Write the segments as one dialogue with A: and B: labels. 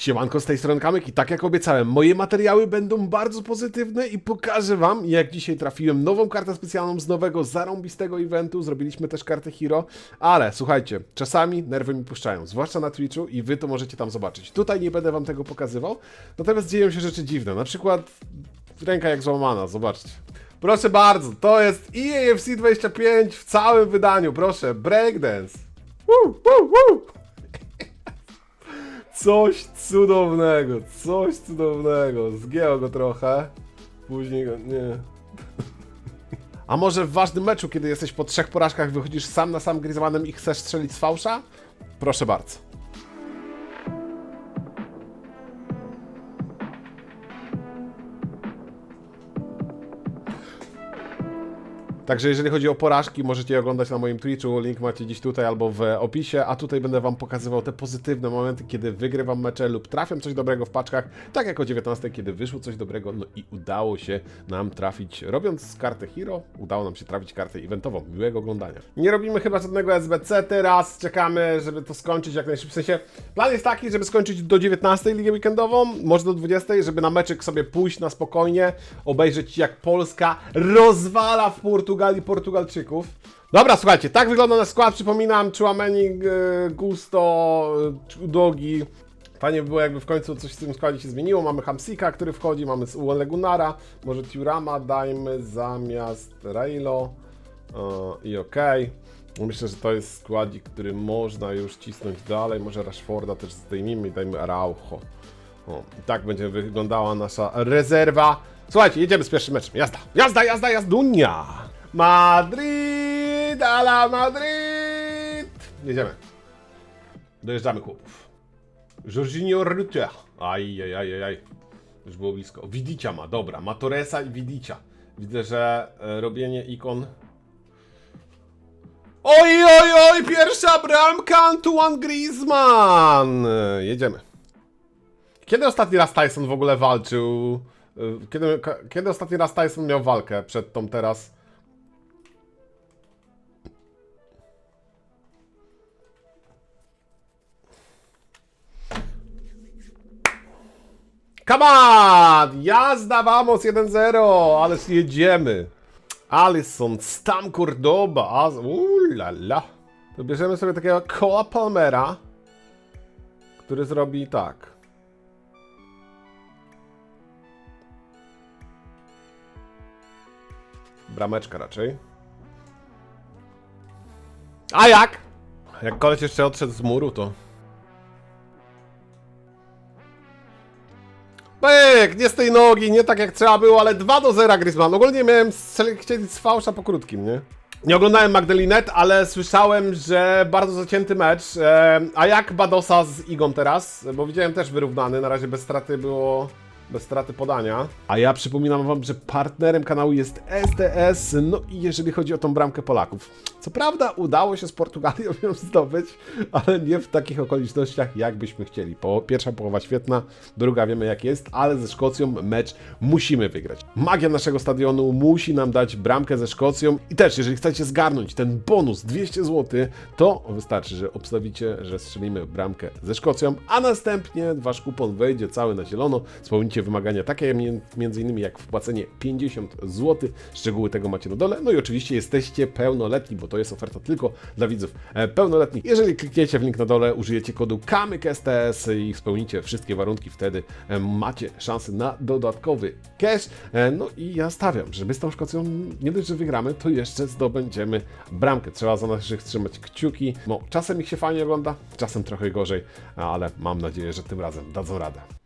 A: Siemanko z tej strony Kamyk i tak jak obiecałem, moje materiały będą bardzo pozytywne i pokażę wam, jak dzisiaj trafiłem nową kartę specjalną z nowego, zarąbistego eventu. Zrobiliśmy też kartę Hero, ale słuchajcie, czasami nerwy mi puszczają, zwłaszcza na Twitchu i wy to możecie tam zobaczyć. Tutaj nie będę wam tego pokazywał, natomiast dzieją się rzeczy dziwne, na przykład ręka jak złamana, zobaczcie. Proszę bardzo, to jest EAFC 25 w całym wydaniu, proszę, breakdance. Woo, woo, woo. Coś cudownego, coś cudownego. Zgięło go trochę. Później go. Nie. A może w ważnym meczu, kiedy jesteś po trzech porażkach, wychodzisz sam na sam Griezmannem i chcesz strzelić z fałsza? Proszę bardzo. Także jeżeli chodzi o porażki, możecie je oglądać na moim Twitchu, link macie gdzieś tutaj albo w opisie, a tutaj będę wam pokazywał te pozytywne momenty, kiedy wygrywam mecze lub trafiam coś dobrego w paczkach, tak jak o 19, kiedy wyszło coś dobrego, no i udało się nam trafić, robiąc kartę Hero, udało nam się trafić kartę eventową. Miłego oglądania. Nie robimy chyba żadnego SBC teraz, czekamy, żeby to skończyć jak najszybciej. W sensie, plan jest taki, żeby skończyć do 19 ligę weekendową, może do 20, żeby na meczyk sobie pójść na spokojnie, obejrzeć jak Polska rozwala w Portugalii Portugalczyków. Dobra, słuchajcie, tak wygląda nasz skład. Przypominam, Chouameni, e, Gusto, e, Udogi. Fajnie by było, jakby w końcu coś w tym składzie się zmieniło. Mamy Hamsika, który wchodzi, mamy Uole Gunara, może Tiurama dajmy zamiast Raylo e, i okej. Myślę, że to jest składzik, który można już cisnąć dalej. Może Rashforda też zdejmijmy i dajmy Araujo. O, i tak będzie wyglądała nasza rezerwa. Słuchajcie, jedziemy z pierwszym meczem. Jazda, jazda, jazda, jazdunia! Madrid, ala Madrid! Jedziemy. Dojeżdżamy chłopów. Jorginho Rutia. Aj, aj, aj, aj. Już było blisko. Widicia ma, dobra. Ma Torresa i Widicia. Widzę, że e, robienie ikon... Oj, oj, oj! Pierwsza bramka Antoine Griezmann! E, Jedziemy. Kiedy ostatni raz Tyson w ogóle walczył? Y, Kiedy, kiedy ostatni raz Tyson miał walkę przed tą teraz? Come on! Jazda, vamos, 1-0! Ależ jedziemy. Alisson, Stam Cordoba, az... Ulala. To bierzemy sobie takiego Cola Palmera, który zrobi tak. Brameczka raczej. A jak? Jak koleś jeszcze odszedł z muru, to... Byk, nie z tej nogi, nie tak jak trzeba było, ale 2 do 0 Griezmann. Ogólnie miałem chcieli z fałsza po krótkim, nie? Nie oglądałem Magdalinet, ale słyszałem, że bardzo zacięty mecz. A jak Badosa z Igą teraz? Bo widziałem też wyrównany, na razie bez straty było bez straty podania. A ja przypominam wam, że partnerem kanału jest SDS, no i jeżeli chodzi o tą bramkę Polaków. Co prawda udało się z Portugalią ją zdobyć, ale nie w takich okolicznościach, jakbyśmy chcieli. Po, pierwsza połowa świetna, druga wiemy jak jest, ale ze Szkocją mecz musimy wygrać. Magia naszego stadionu musi nam dać bramkę ze Szkocją i też, jeżeli chcecie zgarnąć ten bonus 200 zł, to wystarczy, że obstawicie, że strzelimy bramkę ze Szkocją, a następnie wasz kupon wejdzie cały na zielono. Spełnicie wymagania takie m- między innymi jak wpłacenie 50 zł. Szczegóły tego macie na dole. No i oczywiście jesteście pełnoletni, bo to jest oferta tylko dla widzów e, pełnoletnich. Jeżeli klikniecie w link na dole, użyjecie kodu KAMYKSTS i spełnicie wszystkie warunki, wtedy e, macie szansę na dodatkowy cash. E, No i ja stawiam, że my z tą Szkocją nie dość, że wygramy, to jeszcze zdobędziemy bramkę. Trzeba za naszych trzymać kciuki. No, czasem ich się fajnie ogląda, czasem trochę gorzej, ale mam nadzieję, że tym razem dadzą radę.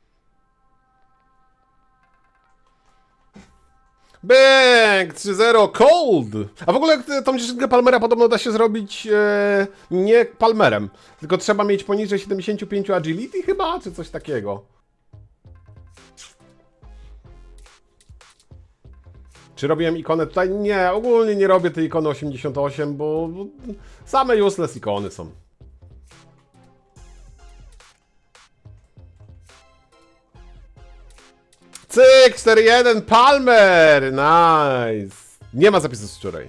A: Bang! 3-0 Cold! A w ogóle tą dziewczynkę Palmera podobno da się zrobić e, nie Palmerem, tylko trzeba mieć poniżej 75 agility chyba, czy coś takiego. Czy robiłem ikonę tutaj? Nie, ogólnie nie robię tej ikony 88, bo bo same useless ikony są. 4-1, Palmer! Nice! Nie ma zapisu z wczoraj.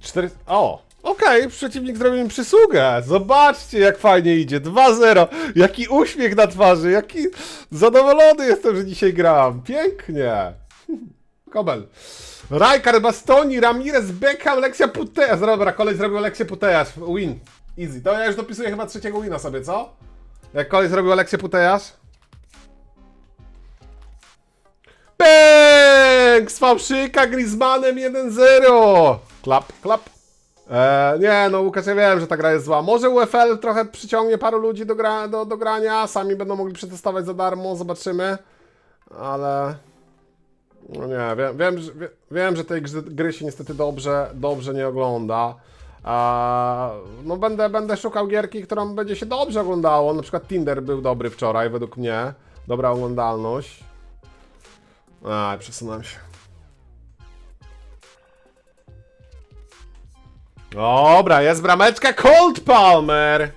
A: 4... O! Okej, przeciwnik zrobił mi przysługę. Zobaczcie, jak fajnie idzie. 2-0. Jaki uśmiech na twarzy. Jaki zadowolony jestem, że dzisiaj gram. Pięknie. Kobel. Rajkard, Bastoni, Ramirez, Beckham, Leksia Putejas. Dobra, kolej zrobił Leksię Putejas. Win. Easy. To ja już dopisuję chyba trzeciego wina sobie, co? Jak kolej zrobił Aleksię Putejas? Bęk! Z fałszyka Griezmannem 1-0! Klap, klap. E, nie, no Łukasz, ja wiem, że ta gra jest zła. Może UFL trochę przyciągnie paru ludzi do, gra, do, do grania, sami będą mogli przetestować za darmo, zobaczymy. Ale... No nie, wiem, wiem, że, wie- wiem, że tej gry, gry się niestety dobrze, dobrze nie ogląda. A, no będę, będę szukał gierki, którą będzie się dobrze oglądało. Na przykład Tinder był dobry wczoraj, według mnie. Dobra oglądalność. A, przesunąłem się. Dobra, jest brameczka Cold Palmer.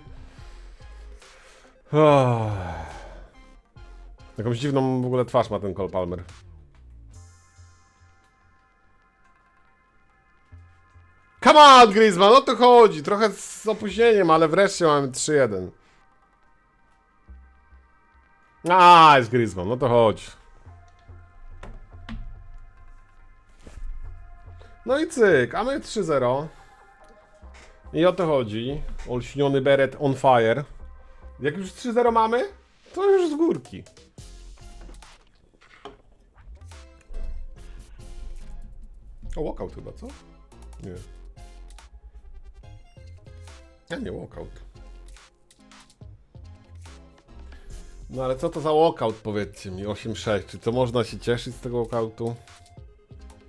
A: Jakąś dziwną w ogóle twarz ma ten Cold Palmer. Come on, Griezmann, o to chodzi. Trochę z opóźnieniem, ale wreszcie mamy 3-1. A, jest Griezmann, no to chodzi. No i cyk, a my 3-0. I o to chodzi. Olśniony beret on fire. Jak już 3-0 mamy, to już z górki. O, walkout chyba, co? Nie. Ja nie walkout. No ale co to za walkout, powiedzcie mi, 8-6. Czy to można się cieszyć z tego walkoutu?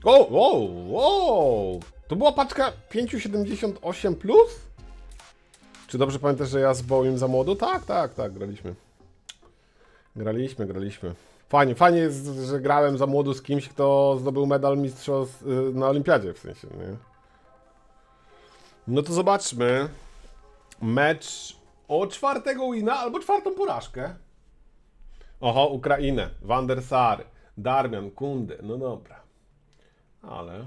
A: O, wow, wow! To była paczka 5,78 plus? Czy dobrze pamiętasz, że ja z Bowiem za młodu? Tak, tak, tak, graliśmy. Graliśmy, graliśmy. Fajnie, fajnie jest, że grałem za młodu z kimś, kto zdobył medal mistrzostw y, na olimpiadzie, w sensie, nie? No to zobaczmy. Mecz o czwartego wina albo czwartą porażkę. Oho, Ukrainę, Van der Sar, Darmian, Kunde, no dobra. Ale...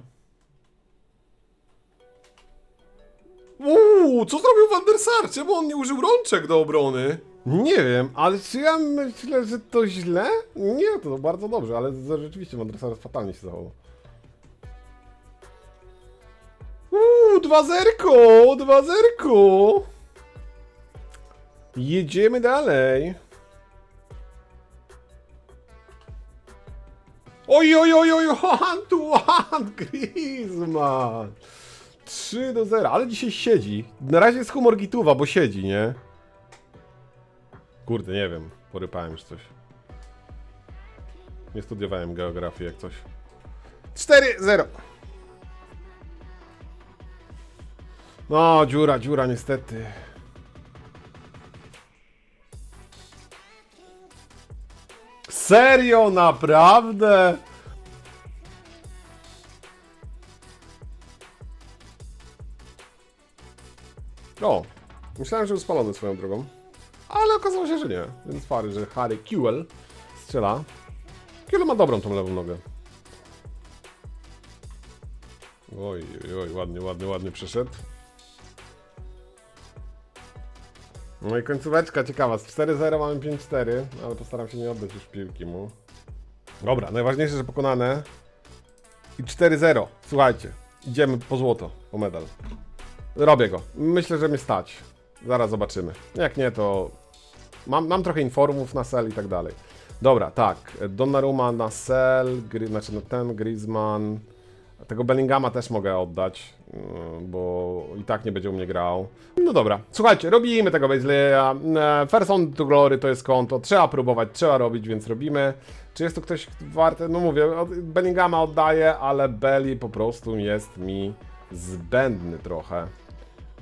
A: Uuu, co zrobił Van der Sar? Czemu on nie użył rączek do obrony? Nie wiem, ale czy ja myślę, że to źle? Nie, to bardzo dobrze, ale rzeczywiście Van der Sar fatalnie się zachował. Uuu, dwa zerko, dwa zerko. Jedziemy dalej. Oj, oj, oj, oj, one to one, Griezmann. 3 do 0, ale dzisiaj siedzi. Na razie jest humor gituwa, bo siedzi, nie? Kurde, nie wiem, porypałem już coś. Nie studiowałem geografii jak coś. 4-0. No, dziura, dziura, niestety. Serio, naprawdę? O, myślałem, że był spalony swoją drogą. Ale okazało się, że nie. Więc fary, że Harry Kewell strzela. Kewell ma dobrą tą lewą nogę. Oj, oj, ładnie, ładnie, ładnie przeszedł. No i końcóweczka ciekawa. Z 4-0 mamy 5-4, ale postaram się nie oddać już piłki mu. Dobra, najważniejsze, że pokonane. I 4-0. Słuchajcie, idziemy po złoto, po medal. Robię go. Myślę, że mnie stać. Zaraz zobaczymy. Jak nie, to mam, mam trochę informów na sel i tak dalej. Dobra, tak. Donnarumma na sel, gry, znaczy na ten Griezmann. Tego Bellingama też mogę oddać, yy, bo i tak nie będzie u mnie grał. No dobra, słuchajcie, robimy tego Weasleya. E, First on to Glory to jest konto, trzeba próbować, trzeba robić, więc robimy. Czy jest to ktoś warty? No mówię, Bellingama oddaję, ale Belly po prostu jest mi zbędny trochę.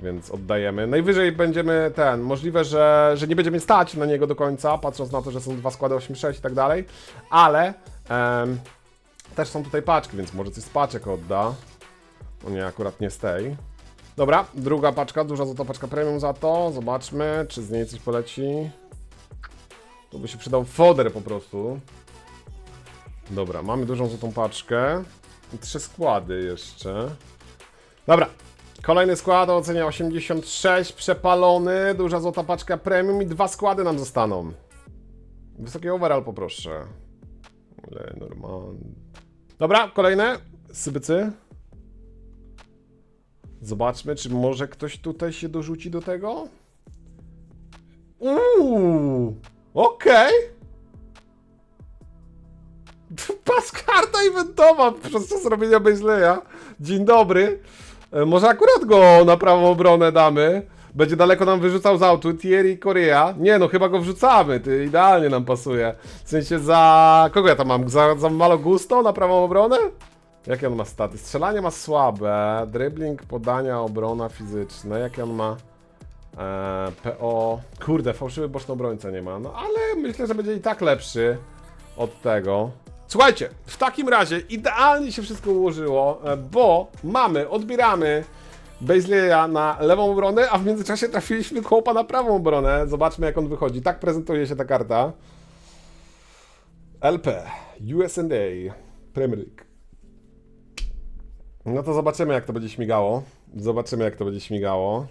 A: Więc oddajemy. Najwyżej będziemy ten. Możliwe, że, że nie będziemy stać na niego do końca, patrząc na to, że są dwa składy 8-6 i tak dalej. Ale em, też są tutaj paczki, więc może coś z paczek odda. O nie, akurat nie z tej. Dobra, druga paczka, duża złota paczka premium za to. Zobaczmy, czy z niej coś poleci. To by się przydał foder po prostu. Dobra, mamy dużą złotą paczkę. I trzy składy jeszcze. Dobra, Kolejny skład o ocenie 86, przepalony, duża złota paczka premium i dwa składy nam zostaną. Wysoki overall poproszę. Lenormand. Dobra, kolejne. Sybycy. Zobaczmy, czy może ktoś tutaj się dorzuci do tego. Uuu, okej. Pas karta eventowa przez czas robienia Bezleya. Dzień dobry. E, Może akurat go na prawą obronę damy. Będzie daleko nam wyrzucał z autu. Thierry Korea. Nie no, chyba go wrzucamy. Ty idealnie nam pasuje. W sensie za. Kogo ja tam mam? Za, za Malo Gusto na prawą obronę? Jakie on ma staty? Strzelanie ma słabe. Dribbling, podania, obrona fizyczna. Jakie on ma? Eee, PO. Kurde, fałszywy boczny obrońca nie ma. No ale myślę, że będzie i tak lepszy od tego. Słuchajcie, w takim razie idealnie się wszystko ułożyło, e, bo mamy, odbieramy Bazleya na lewą obronę, a w międzyczasie trafiliśmy Kołpa na prawą obronę. Zobaczmy jak on wychodzi. Tak prezentuje się ta karta. LP, USA, Premier League. No to zobaczymy jak to będzie śmigało. Zobaczymy jak to będzie śmigało.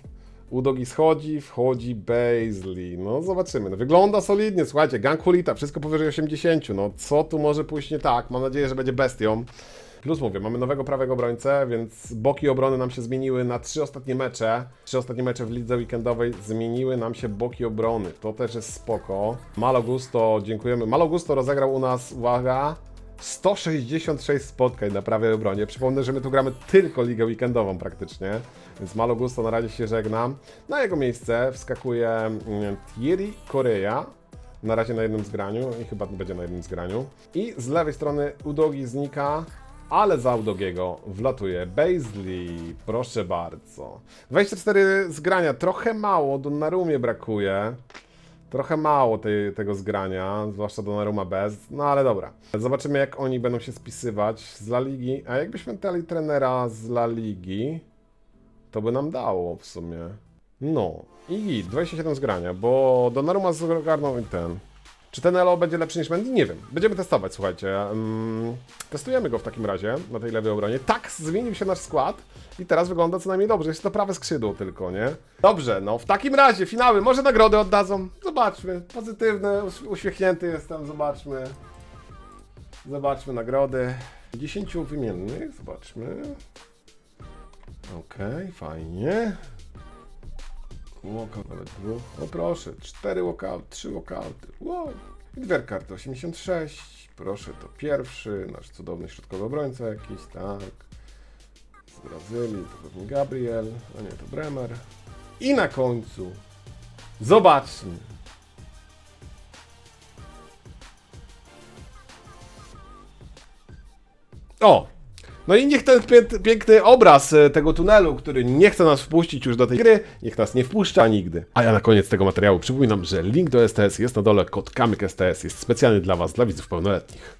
A: Udogi schodzi, wchodzi Bazley. No zobaczymy. No, wygląda solidnie, słuchajcie, gang Hulita, wszystko powyżej 80. No co tu może pójść nie tak? Mam nadzieję, że będzie bestią. Plus mówię, mamy nowego prawego obrońcę, więc boki obrony nam się zmieniły na trzy ostatnie mecze. Trzy ostatnie mecze w lidze weekendowej zmieniły nam się boki obrony. To też jest spoko. Malo Gusto, dziękujemy. Malo Gusto rozegrał u nas, uwaga, 166 spotkań na prawej obronie. Przypomnę, że my tu gramy tylko ligę weekendową praktycznie, więc Malo Gusto na razie się żegnam. Na jego miejsce wskakuje mm, Thierry Korea, na razie na jednym zgraniu i chyba będzie na jednym zgraniu. I z lewej strony Udogi znika, ale za Udogiego wlatuje Bazley, proszę bardzo. 24 zgrania, trochę mało, do Narumie brakuje. Trochę mało tego zgrania, zwłaszcza do Naruma bez, no ale dobra. Zobaczymy jak oni będą się spisywać z La Ligi, a jakbyśmy dali trenera z La Ligi, to by nam dało w sumie. No, i git, 27 zgrania, bo Donnarumma zgarnął ten. Czy ten Elo będzie lepszy niż Mendy? Nie wiem. Będziemy testować, słuchajcie. Mm, testujemy go w takim razie na tej lewej obronie. Tak, zmienił się nasz skład i teraz wygląda co najmniej dobrze. Jest to prawe skrzydło tylko, nie? Dobrze, no w takim razie finały. Może nagrody oddadzą? Zobaczmy. Pozytywny, uś- uśmiechnięty jestem, zobaczmy. Zobaczmy nagrody. 10 wymiennych, zobaczmy. Okej, fajnie. Walkout nawet dwóch. O proszę, cztery walkout, trzy walkouty. Wow. Dwie karty 86. Proszę, to pierwszy, nasz cudowny środkowy obrońca jakiś, tak. Z Brazylii, to pewnie Gabriel, a nie, to Bremer. I na końcu, zobaczmy. O! No i niech ten piękny obraz e, tego tunelu, który nie chce nas wpuścić już do tej gry, niech nas nie wpuszcza nigdy. A ja na koniec tego materiału przypominam, że link do STS jest na dole, kod STS jest specjalny dla Was, dla widzów pełnoletnich.